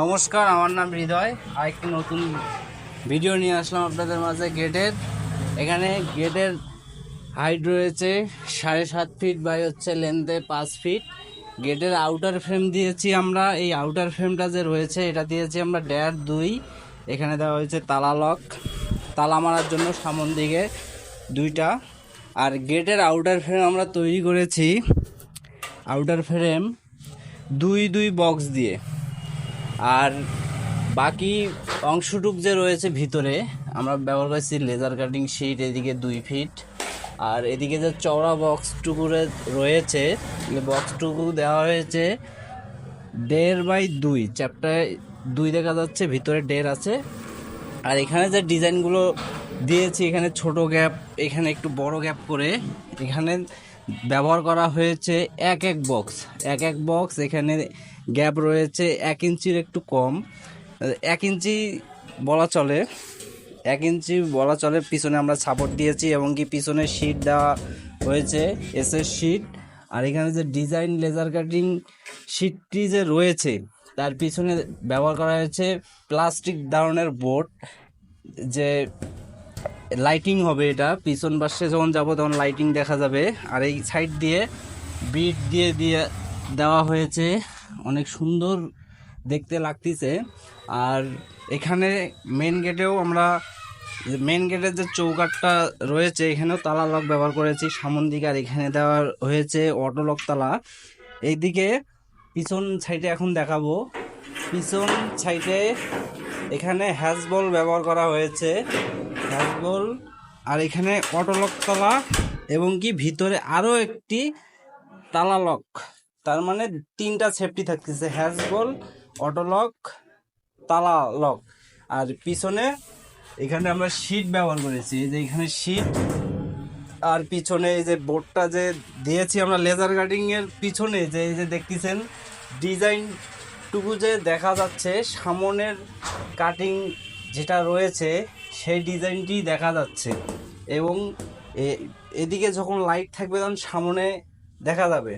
নমস্কার, আমার নাম হৃদয়। আর একটি নতুন ভিডিও নিয়ে আসলাম আপনাদের মাঝে গেটের। এখানে গেটের হাইট রয়েছে সাড়ে সাত ফিট বাই হচ্ছে লেন্থে পাঁচ ফিট গেটের আউটার ফ্রেম দিয়েছি আমরা। এই আউটার ফ্রেমটা যে রয়েছে, এটা দিয়েছি আমরা ডেয়ার দুই। এখানে দেওয়া হয়েছে তালা লক তালা মারার জন্য সামন দিকে দুইটা। আর গেটের আউটার ফ্রেম আমরা তৈরি করেছি। আউটার ফ্রেম দুই দুই বক্স দিয়ে। আর বাকি অংশটুক যে রয়েছে ভিতরে, আমরা ব্যবহার করেছি লেজার কাটিং শিট এদিকে দুই ফিট আর এদিকে যে চওড়া বক্সটুকু রয়েছে বক্সটুকু দেওয়া হয়েছে দেড় বাই দুই। চ্যাপ্টারে দুই দেখা যাচ্ছে, ভিতরে দেড় আছে। আর এখানে যে ডিজাইনগুলো দিয়েছি, এখানে ছোট গ্যাপ এখানে একটু বড় গ্যাপ করে, এখানে ব্যবহার করা হয়েছে এক এক বক্স এক এক বক্স এখানে গ্যাপ রয়েছে এক ইঞ্চির একটু কম। এক ইঞ্চি বলা চলে। এক ইঞ্চি বলা চলে। পিছনে আমরা সাপোর্ট দিয়েছি এবং কি পিছনে শিট দেওয়া হয়েছে এসের শিট আর এখানে যে ডিজাইন লেজার কাটিং শিটটি যে রয়েছে, তার পিছনে ব্যবহার করা হয়েছে প্লাস্টিক ধরনের বোর্ড যে লাইটিং হবে এটা। পিছন পাশে যখন যাব তখন লাইটিং দেখা যাবে। আর এই সাইড দিয়ে বিট দিয়ে দিয়ে দেওয়া হয়েছে। অনেক সুন্দর দেখতে লাগতেছে। আর এখানে মেন গেটেও আমরা মেন গেটের যে চৌকাটটা রয়েছে, এখানেও তালা লক ব্যবহার করেছি। সামন দিকে আর এখানে দেওয়া হয়েছে অটো লক তালা। এইদিকে পিছন সাইডে এখন দেখাবো। পিছন সাইডে এখানে হ্যাজবল ব্যবহার করা হয়েছে। হ্যাজবল আর এখানে অটোলক তালা এবং কি ভিতরে আরও একটি তালা লক তার মানে তিনটা সেফটি থাকতেছে হ্যাজবল অটোলক তালা লক আর পিছনে এখানে আমরা শিট ব্যবহার করেছি, এই যে এখানে শিট আর পিছনে এই যে বোর্ডটা যে দিয়েছি আমরা লেজার কাটিং এর পিছনে, যে এই যে দেখতেছেন ডিজাইন টুকু যে দেখা যাচ্ছে, সামনের কাটিং যেটা রয়েছে সেই ডিজাইনটি দেখা যাচ্ছে। এবং এদিকে যখন লাইট থাকবে তখন সামনে দেখা যাবে।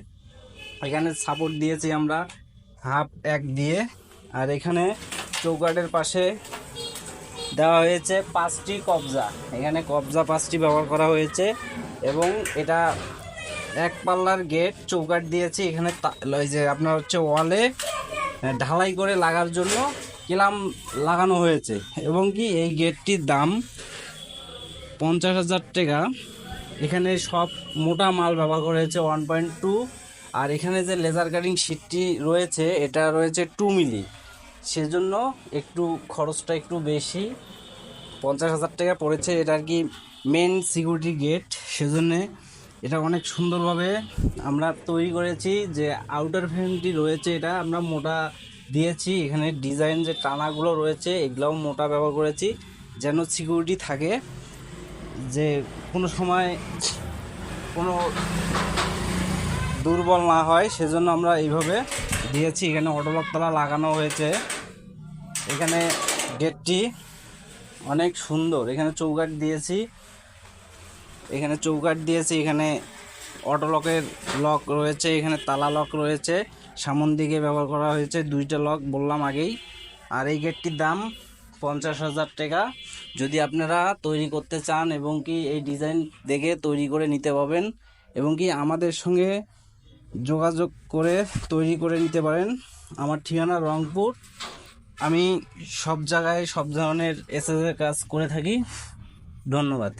এখানে সাপোর্ট দিয়েছি আমরা হাফ এক দিয়ে। আর এখানে চৌকাটের পাশে দেওয়া হয়েছে পাঁচটি কবজা। এখানে কবজা পাঁচটি ব্যবহার করা হয়েছে এবং এটা এক পাল্লার গেট চৌকাট দিয়েছি। এখানে যে আপনার হচ্ছে ওয়ালে ঢালাই করে লাগার জন্য কিলাম লাগানো হয়েছে। এবং কি এই গেটটির দাম পঞ্চাশ হাজার টাকা। এখানে সব মোটা মাল ব্যবহার করা হয়েছে ওয়ান পয়েন্ট টু। আর এখানে যে লেজার কাটিং শিটটি রয়েছে, এটা রয়েছে টু মিলি। সেজন্য একটু খরচটা একটু বেশি। পঞ্চাশ হাজার টাকা পড়েছে এটা আর কি মেন সিকিউরিটি গেট সেজন্যে এটা অনেক সুন্দরভাবে আমরা তৈরি করেছি যে আউটার ফ্রেমটি রয়েছে এটা আমরা মোটা দিয়েছি। এখানে ডিজাইন যে টানাগুলো রয়েছে, এগুলোও মোটা ব্যবহার করেছি, যেন সিকিউরিটি থাকে, যে কোনো সময় কোনো দুর্বল না হয়, সেজন্য আমরা এইভাবে দিয়েছি। এখানে অটোলক তালা লাগানো হয়েছে। এখানে গেটটি অনেক সুন্দর। এখানে চৌকাট দিয়েছি। এখানে চৌকাট দিয়েছি। এখানে অটো লকের লক রয়েছে, এখানে তালা লক রয়েছে, সামন দিকে ব্যবহার করা হয়েছে দুইটা লক বললাম আগেই। আর এই গেটটির দাম পঞ্চাশ হাজার টাকা। যদি আপনারা তৈরি করতে চান এবং কি এই ডিজাইন দেখে তৈরি করে নিতে পারবেন এবং কি আমাদের সঙ্গে যোগাযোগ করে তৈরি করে নিতে পারেন, আমার ঠিকানা রংপুর। আমি সব জায়গায় সব ধরনের এসএসের কাজ করে থাকি। ধন্যবাদ।